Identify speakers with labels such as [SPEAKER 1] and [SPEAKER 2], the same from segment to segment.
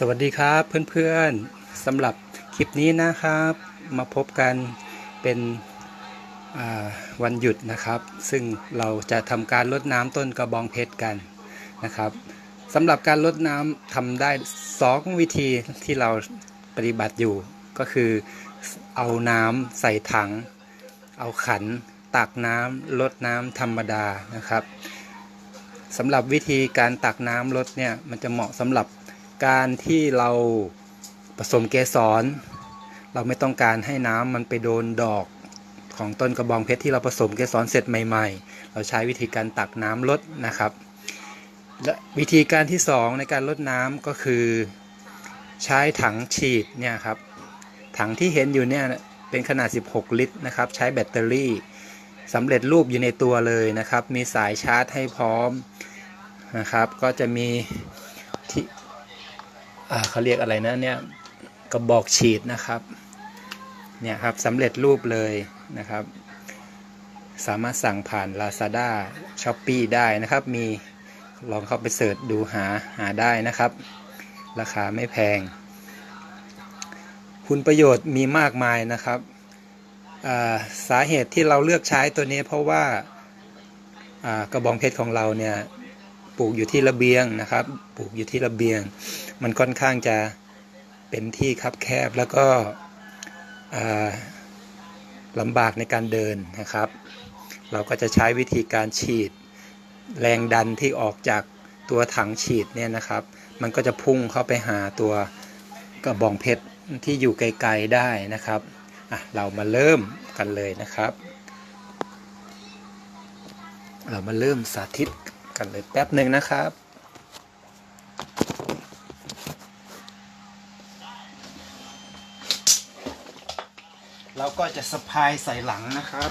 [SPEAKER 1] สวัสดีครับเพื่อนๆสำหรับคลิปนี้นะครับมาพบกันเป็นวันหยุดนะครับ ซึ่งเราจะทำการรดน้ำต้นกระบองเพชรกันนะครับสำหรับการรดน้ำทำได้สองวิธีที่เราปฏิบัติอยู่ ก็คือเอาน้ำใส่ถัง เอาขันตักน้ำลดน้ำธรรมดานะครับสำหรับวิธีการตักน้ำลดเนี่ยมันจะเหมาะสำหรับ การที่เราผสมเกสร เราไม่ต้องการให้น้ำมันไปโดนดอกของต้นกระบองเพชรที่เราผสมเกสรเสร็จใหม่ ๆ เราใช้วิธีการตักน้ำลดนะครับ และวิธีการที่สองในการลดน้ำก็คือ ใช้ถังฉีดเนี่ยครับถังที่เห็นอยู่เนี่ยเป็นขนาด 16 ลิตรนะครับใช้แบตเตอรี่สำเร็จรูปอยู่ในตัวเลยนะครับ มีสายชาร์จให้พร้อมนะครับ ก็จะมี เขาเรียกอะไรนะเนี่ยกระบอกฉีดนะครับเนี่ยครับสำเร็จรูปเลยนะครับ สามารถสั่งผ่าน Lazada s h o p e e ได้นะครับ มีลองเข้าไปเสิร์ชดูหาหาได้นะครับ ราคาไม่แพง คุณประโยชน์มีมากมายนะครับสาเหตุที่เราเลือกใช้ตัวนี้เพราะว่าอ่ากระบองเพชรของเราเนี่ย ปลูกอยู่ที่ระเบียงนะครับ ปลูกอยู่ที่ระเบียง มันค่อนข้างจะเป็นที่คับแคบแล้วก็ลำบากในการเดินนะครับ เราก็จะใช้วิธีการฉีดแรงดันที่ออกจากตัวถังฉีดเนี่ยนะครับ มันก็จะพุ่งเข้าไปหาตัวกระบองเพชรที่อยู่ไกลๆได้นะครับอะเรามาเริ่มกันเลยนะครับ เรามาเริ่มสาธิต กันเลยแป๊บหนึ่งนะครับ เราก็จะสะพายใส่หลังนะครับ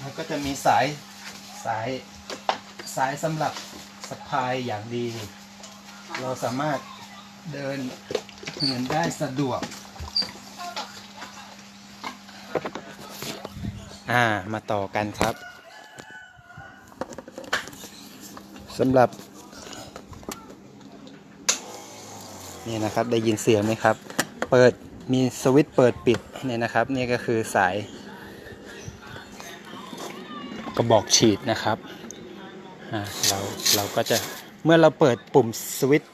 [SPEAKER 1] แล้วก็จะมีสายสายสายสำหรับสะพายอย่างดี เราสามารถเดินเหินได้สะดวก อ่า มาต่อกันครับ สำหรับ นี่นะครับได้ยินเสียงไหมครับ เปิดมีสวิตช์เปิดปิดเนี่ยนะครับ นี่ก็คือสาย กระบอกฉีดนะครับเราเราก็จะเมื่อเราเปิดปุ่มสวิตช์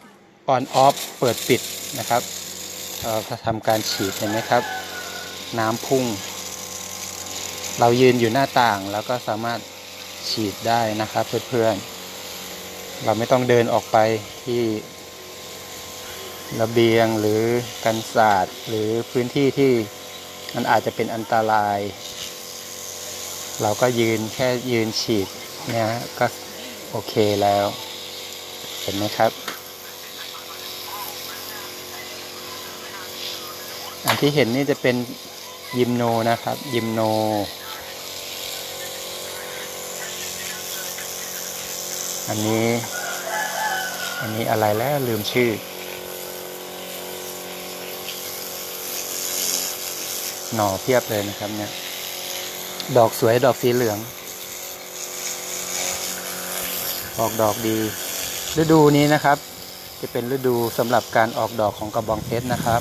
[SPEAKER 1] on off เปิดปิดนะครับเราจะทำการฉีดเห็นไหมครับ น้ำพุ่ง เรายืนอยู่หน้าต่างแล้วก็สามารถฉีดได้นะครับเพื่อนๆ เราไม่ต้องเดินออกไปที่ระเบียงหรือกันศาสตร์หรือพื้นที่ที่มันอาจจะเป็นอันตราย เราก็ยืนแค่ยืนฉีดเนี่ยก็โอเคแล้ว เห็นไหมครับ อันที่เห็นนี่จะเป็นยิมโนนะครับ ยิมโน อันนี้ อันนี้อะไรแล้วลืมชื่อ หน่อเพียบเลยนะครับเนี่ย ดอกสวยดอกสีเหลือง ออกดอกดี ฤดูนี้นะครับ จะเป็นฤดูสำหรับการออกดอกของกระบองเพชรนะครับ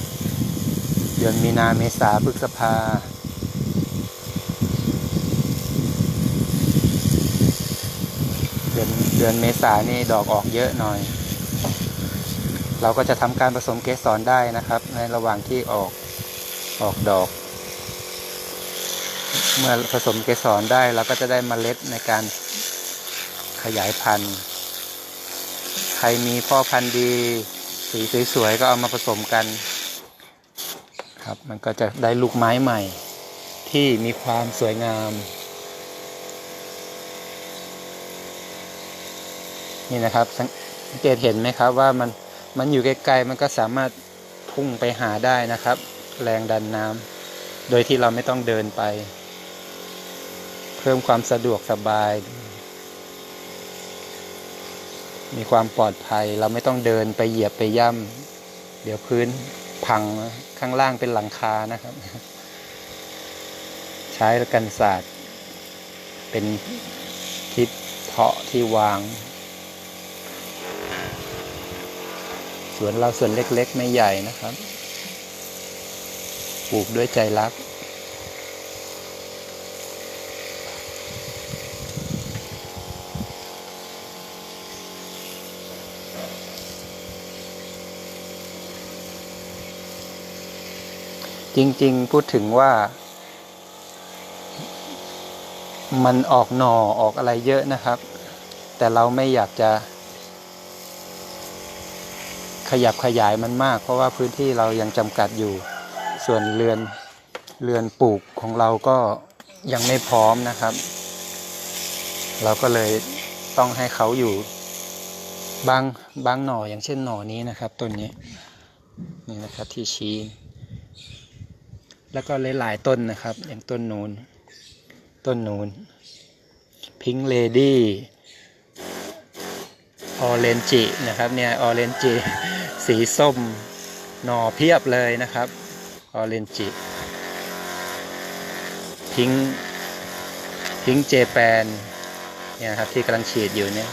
[SPEAKER 1] เดือนมีนาเมษาพฤษภา ดือนเดือนเมษานี่ดอกออกเยอะหน่อย เราก็จะทำการผสมเกสรได้นะครับ ในระหว่างที่ออกออกดอก เมื่อผสมเกสรได้เราก็จะได้เมล็ดในการขยายพันธุ์ ใครมีพ่อพันธุ์ดี สีสวยๆก็เอามาผสมกัน ครับ มันก็จะได้ลูกไม้ใหม่ ที่มีความสวยงาม นี่นะครับสังเกตเห็นไหมครับว่ามันมันอยู่ไกลๆมันก็สามารถพุ่งไปหาได้นะครับ แรงดันน้ำโดยที่เราไม่ต้องเดินไป เพิ่มความสะดวกสบาย มีความปลอดภัยเราไม่ต้องเดินไปเหยียบไปย่ำเดี๋ยวพื้นพังข้างล่างเป็นหลังคานะครับ ใช้กันศาสตร์เป็นทิศเทาะที่วาง สวนเราสวนเล็ก ๆ ไม่ใหญ่นะครับ ปลูกด้วยใจรัก จริง ๆ พูดถึงว่า มันออกหน่อออกอะไรเยอะนะครับ แต่เราไม่อยากจะ ขยับขยายมันมาก เพราะว่าพื้นที่เรายังจำกัดอยู่ ส่วนเรือนเรือนปลูกของเราก็ยังไม่พร้อมนะครับ เราก็เลยต้องให้เขาอยู่บางบางหน่ออย่างเช่นหน่อนี้นะครับต้นนี้นี่นะครับที่ชี้ แล้วก็หลายๆต้นนะครับ อย่างต้นนูนต้นนูนพิงเลดี้ ออเรนจินะครับเนี่ยออเรนจิสีส้มหน่อเพียบเลยนะครับออเรนจิพิงพิงเจแปนเนี่ยครับที่กำลังฉีดอยู่เนี่ย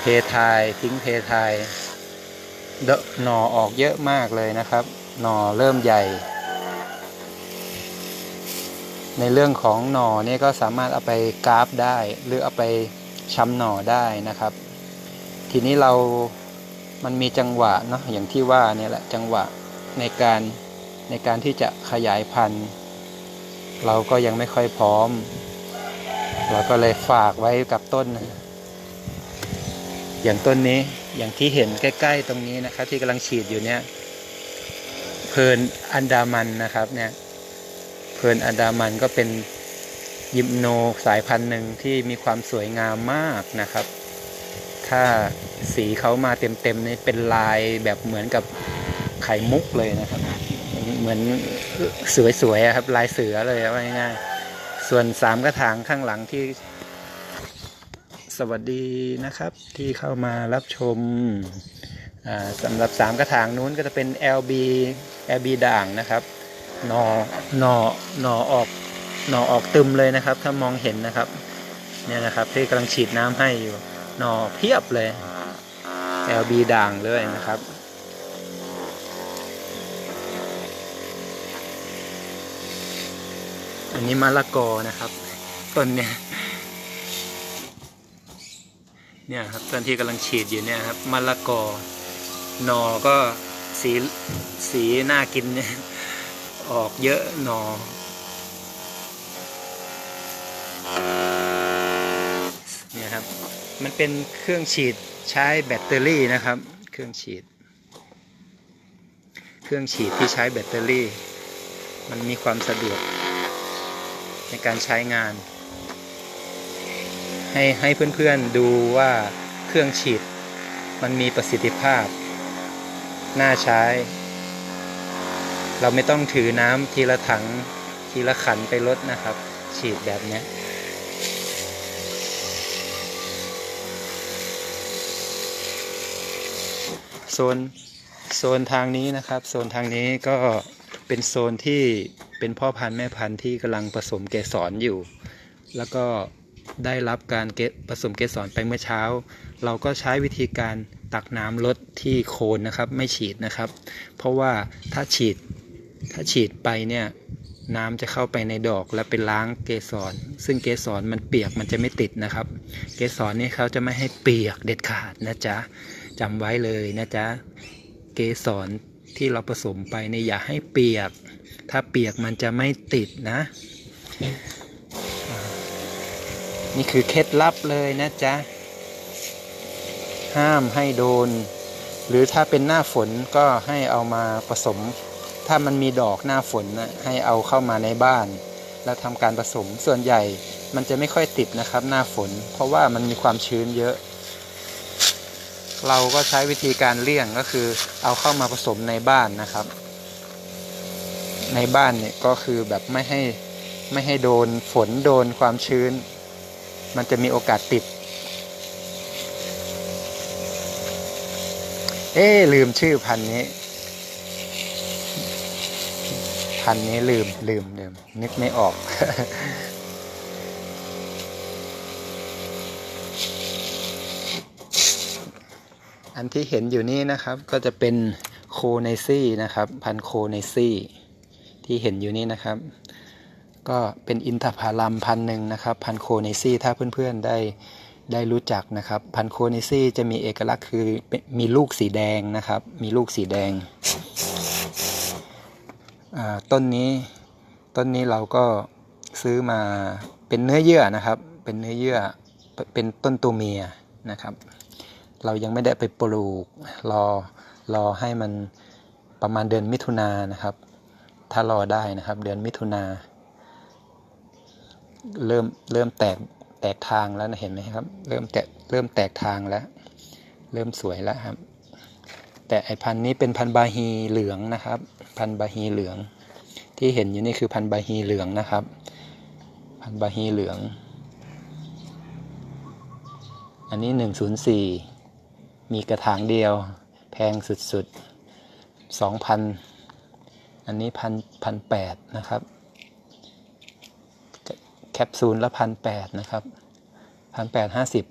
[SPEAKER 1] เพทายพิงเพทายเดหน่อออกเยอะมากเลยนะครับ หน่อเริ่มใหญ่ ในเรื่องของหน่อเนี่ยก็สามารถเอาไปกราฟได้ หรือเอาไปชำหน่อได้นะครับ ทีนี้เรามันมีจังหวะเนาะอย่างที่ว่าเนี่ยแหละจังหวะในการในการที่จะขยายพันธุ์ เราก็ยังไม่ค่อยพร้อม เราก็เลยฝากไว้กับต้น อย่างต้นนี้อย่างที่เห็นใกล้ ๆ ตรงนี้นะครับ ที่กำลังฉีดอยู่เนี่ยเพลินอันดามันนะครับเนี่ย เพลินอันดามันก็เป็นยิมโนสายพันธุ์หนึ่งที่มีความสวยงามมากนะครับ ถ้าสีเขามาเต็มๆนี่เป็นลายแบบเหมือนกับไข่มุกเลยนะครับ เหมือนสวยๆครับ ลายเสือเลยว่าง่ายๆส่วนสามกระถางข้างหลังที่ สวัสดีนะครับที่เข้ามารับชมสำหรับสามกระถางนู้นก็จะเป็น LB LB ด่างนะครับ หนอหนอหนอออกหนอออกตึมเลยนะครับ ถ้ามองเห็นนะครับ เนี่ยนะครับที่กำลังฉีดน้ำให้อยู่หนอเพียบเลย LB ด่างเลยนะครับอันนี้มะละกอนะครับต้นเนี่ยเนี่ยครับต้นที่กำลังฉีดอยู่เนี่ยครับมะละกอหนอก็สีสีน่ากินเนี่ย ออกเยอะหนอ เนี่ยครับ มันเป็นเครื่องฉีดใช้แบตเตอรี่นะครับ เครื่องฉีด เครื่องฉีดที่ใช้แบตเตอรี่ มันมีความสะดวก ในการใช้งาน ให้ให้เพื่อนๆดูว่าเครื่องฉีด มันมีประสิทธิภาพ น่าใช้ เราไม่ต้องถือน้ำทีละถังทีละขันไปลดนะครับ ฉีดแบบนี้โซนโซนทางนี้นะครับ โซนทางนี้ก็เป็นโซนที่เป็นพ่อพันธุ์แม่พันธุ์ที่กำลังผสมเกสรอยู่ แล้วก็ได้รับการเกผสมเกสรไปเมื่อเช้า เราก็ใช้วิธีการตักน้ำลดที่โคนนะครับ ไม่ฉีดนะครับ เพราะว่าถ้าฉีด ถ้าฉีดไปเนี่ยน้ำจะเข้าไปในดอกและไปล้างเกสร ซึ่งเกสรมันเปียกมันจะไม่ติดนะครับ เกสรนี่เขาจะไม่ให้เปียกเด็ดขาดนะจ๊ะจำไว้เลยนะจ๊ะเกสรที่เราผสมไปเนี่ยอย่าให้เปียก ถ้าเปียกมันจะไม่ติดนะ นี่คือเคล็ดลับเลยนะจ๊ะ ห้ามให้โดน หรือถ้าเป็นหน้าฝนก็ให้เอามาผสม ถ้ามันมีดอกหน้าฝนนะให้เอาเข้ามาในบ้าน แล้วทำการผสมส่วนใหญ่มันจะไม่ค่อยติดนะครับหน้าฝน เพราะว่ามันมีความชื้นเยอะ เราก็ใช้วิธีการเลี่ยงก็คือเอาเข้ามาผสมในบ้านนะครับ ในบ้านเนี่ยก็คือแบบไม่ให้ไม่ให้โดนฝนโดนความชื้น มันจะมีโอกาสติด เอ๊ลืมชื่อพันธุ์นี้ พันนี้ลืมลืมลืมนึกไม่ออกอันที่เห็นอยู่นี่นะครับก็จะเป็นโคไนซี่นะครับ พันโคไนซี่ที่เห็นอยู่นี่นะครับ ก็เป็นอินทผลัมพันหนึ่งนะครับ พันโคไนซี่ถ้าเพื่อนๆได้ได้รู้จักนะครับ พันโคไนซี่จะมีเอกลักษณ์คือมีลูกสีแดงนะครับ มีลูกสีแดง ต้นนี้ต้นนี้เราก็ซื้อมาเป็นเนื้อเยื่อนะครับ เป็นเนื้อเยื่อเป็นต้นตัวเมียนะครับ เรายังไม่ได้ไปปลูกรอรอให้มันประมาณเดือนมิถุนายนนะครับ ถ้ารอได้นะครับ เดือนมิถุนาเริ่มเริ่มแตกแตกทางแล้วนะเห็นไหมครับ เริ่มแตกเริ่มแตกทางแล้ว เริ่มสวยแล้วครับ แต่ไอพันธุ์นี้เป็นพันธุ์บาฮีเหลืองนะครับ พันธุ์บาฮีเหลือง ที่เห็นอยู่นี่คือพันธุ์บาฮีเหลืองนะครับ พันธุ์บาฮีเหลือง อันนี้ 104 มีกระถางเดียว แพงสุดๆ 2,000 อันนี้พันพันแปดนะครับ แคปซูลละพันแปดนะครับพันแปดห้าสิบ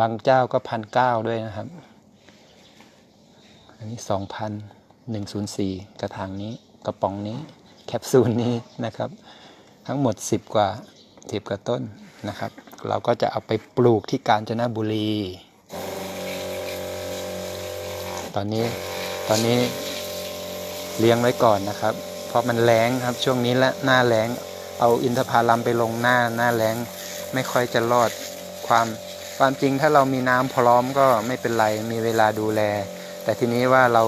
[SPEAKER 1] บางเจ้าก็พันเก้าด้วยนะครับ อันนี้สองพันหนึ่งศูนย์สี่กระถางนี้กระป๋องนี้แคปซูลนี้นะครับ ทั้งหมด10กว่าสิบกว่าต้นนะครับ เราก็จะเอาไปปลูกที่กาญจนบุรี ตอนนี้ตอนนี้เลี้ยงไว้ก่อนนะครับ เพราะมันแรงครับช่วงนี้และหน้าแรงเอาอินทผลัมไปลงหน้าหน้าแรงไม่ค่อยจะรอดความความจริงถ้าเรามีน้ำพร้อมก็ไม่เป็นไรมีเวลาดูแล แต่ทีนี้ว่าเรา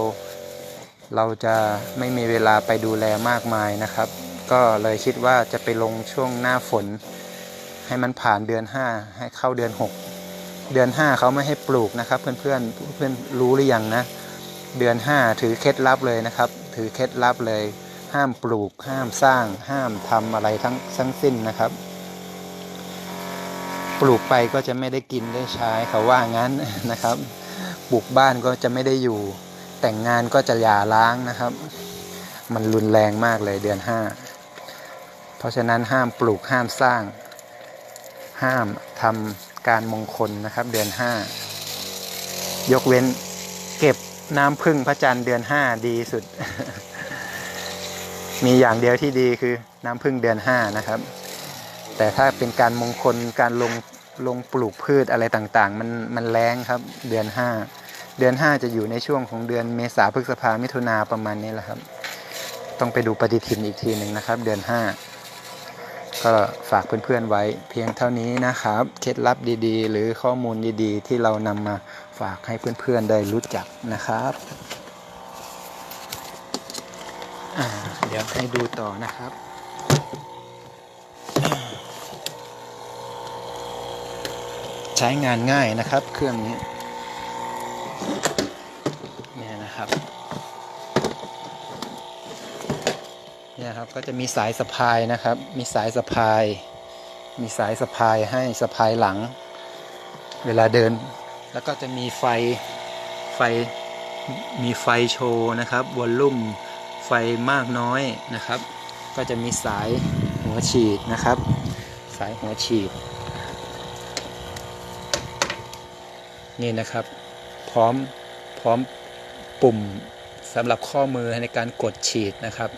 [SPEAKER 1] เราจะไม่มีเวลาไปดูแลมากมายนะครับ ก็เลยคิดว่าจะไปลงช่วงหน้าฝน ให้มันผ่านเดือน 5 ให้เข้าเดือน 6 เดือน 5เขาไม่ให้ปลูกนะครับ เพื่อนเพื่อนๆเพื่อนรู้หรือยังนะ เดือน 5 ถือเคล็ดลับเลยนะครับ ถือเคล็ดลับเลย ห้ามปลูก ห้ามสร้าง ห้ามทำอะไรทั้งทั้งสิ้นนะครับ ปลูกไปก็จะไม่ได้กินได้ใช้เขาว่างั้นนะครับ ปลูกบ้านก็จะไม่ได้อยู่ แต่งงานก็จะหย่าร้างนะครับ มันรุนแรงมากเลยเดือน5เพราะฉะนั้นห้ามปลูกห้ามสร้าง ห้ามทำการมงคลนะครับ เดือน5ยกเว้นเก็บน้ำพึ่งพระจันทร์เดือน5ดีสุด มีอย่างเดียวที่ดีคือน้ำพึ่งเดือน5นะครับ แต่ถ้าเป็นการมงคลการลงลงปลูกพืชอะไรต่างๆ มันมันแรงครับเดือน5 เดือน 5 จะอยู่ในช่วงของเดือนเมษาพฤษภามิถุนาประมาณนี้แหละครับ ต้องไปดูปฏิทินอีกทีหนึ่งนะครับ เดือน 5 ก็ฝากเพื่อนๆไว้เพียงเท่านี้นะครับ เคล็ดลับดีๆ หรือข้อมูลดีๆ ที่เรานำมาฝากให้เพื่อนๆได้รู้จักนะครับเดี๋ยวให้ดูต่อนะครับใช้งานง่ายนะครับ เครื่องนี้เนะครับเนี่ยครับก็จะมีสายสะพายนะครับ มีสายสะพาย มีสายสะพายให้สะพายหลัง เวลาเดิน แล้วก็จะมีไฟไฟมีไฟโชว์นะครับวอลลุ่มไฟมากน้อยนะครับ ก็จะมีสายหัวฉีดนะครับ สายหัวฉีด นี่นะครับ พร้อมพร้อม ปุ่มสำหรับข้อมือในการกดฉีดนะครับ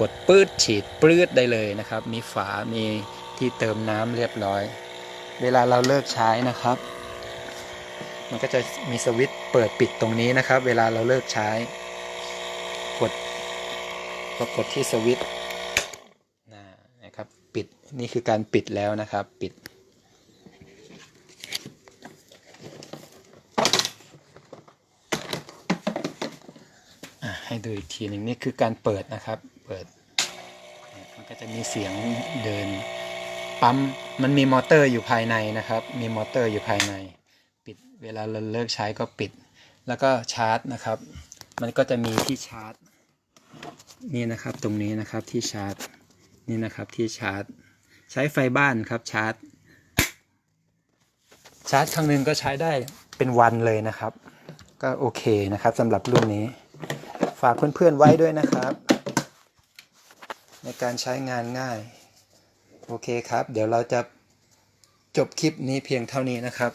[SPEAKER 1] กดปื้ดฉีดปื้ดได้เลยนะครับ มีฝา มีที่เติมน้ำเรียบร้อย เวลาเราเลิกใช้นะครับ มันก็จะมีสวิตช์เปิดปิดตรงนี้นะครับ เวลาเราเลิกใช้ กดก็กดที่สวิตช์นะนะครับ ปิด นี่คือการปิดแล้วนะครับ ปิด ให้ดูอีกทีหนึ่งนี่คือการเปิดนะครับ เปิด มันก็จะมีเสียงเดิน ปั๊ม มันมีมอเตอร์อยู่ภายในนะครับ มีมอเตอร์อยู่ภายใน ปิด เวลาเราเลิกใช้ก็ปิด แล้วก็ชาร์จนะครับ มันก็จะมีที่ชาร์จ นี่นะครับ ตรงนี้นะครับที่ชาร์จ นี่นะครับที่ชาร์จ ใช้ไฟบ้านครับชาร์จ ชาร์จครั้งหนึ่งก็ใช้ได้เป็นวันเลยนะครับ ก็โอเคนะครับสำหรับรุ่นนี้ ฝากเพื่อนๆไว้ด้วยนะครับ ในการใช้งานง่าย โอเคครับ เดี๋ยวเราจะจบคลิปนี้เพียงเท่านี้นะครับ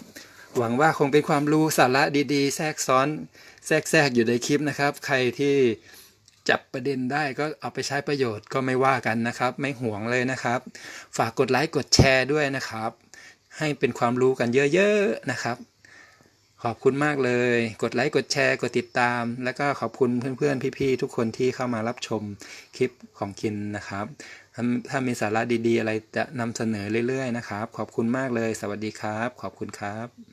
[SPEAKER 1] หวังว่าคงเป็นความรู้สาระดีๆ แทรกซ้อนแทรกแทรกอยู่ในคลิปนะครับ ใครที่จับประเด็นได้ก็เอาไปใช้ประโยชน์ก็ไม่ว่ากันนะครับ ไม่ห่วงเลยนะครับ ฝากกดไลค์กดแชร์ด้วยนะครับ ให้เป็นความรู้กันเยอะๆนะครับ ขอบคุณมากเลย กดไลค์กดแชร์กดติดตาม แล้วก็ขอบคุณเพื่อนๆ พี่ๆ ทุกคนที่เข้ามารับชมคลิปของคินนะครับถ้าถ้ามีสาระดีๆ อะไรจะนำเสนอเรื่อยๆ นะครับ ขอบคุณมากเลย สวัสดีครับ ขอบคุณครับ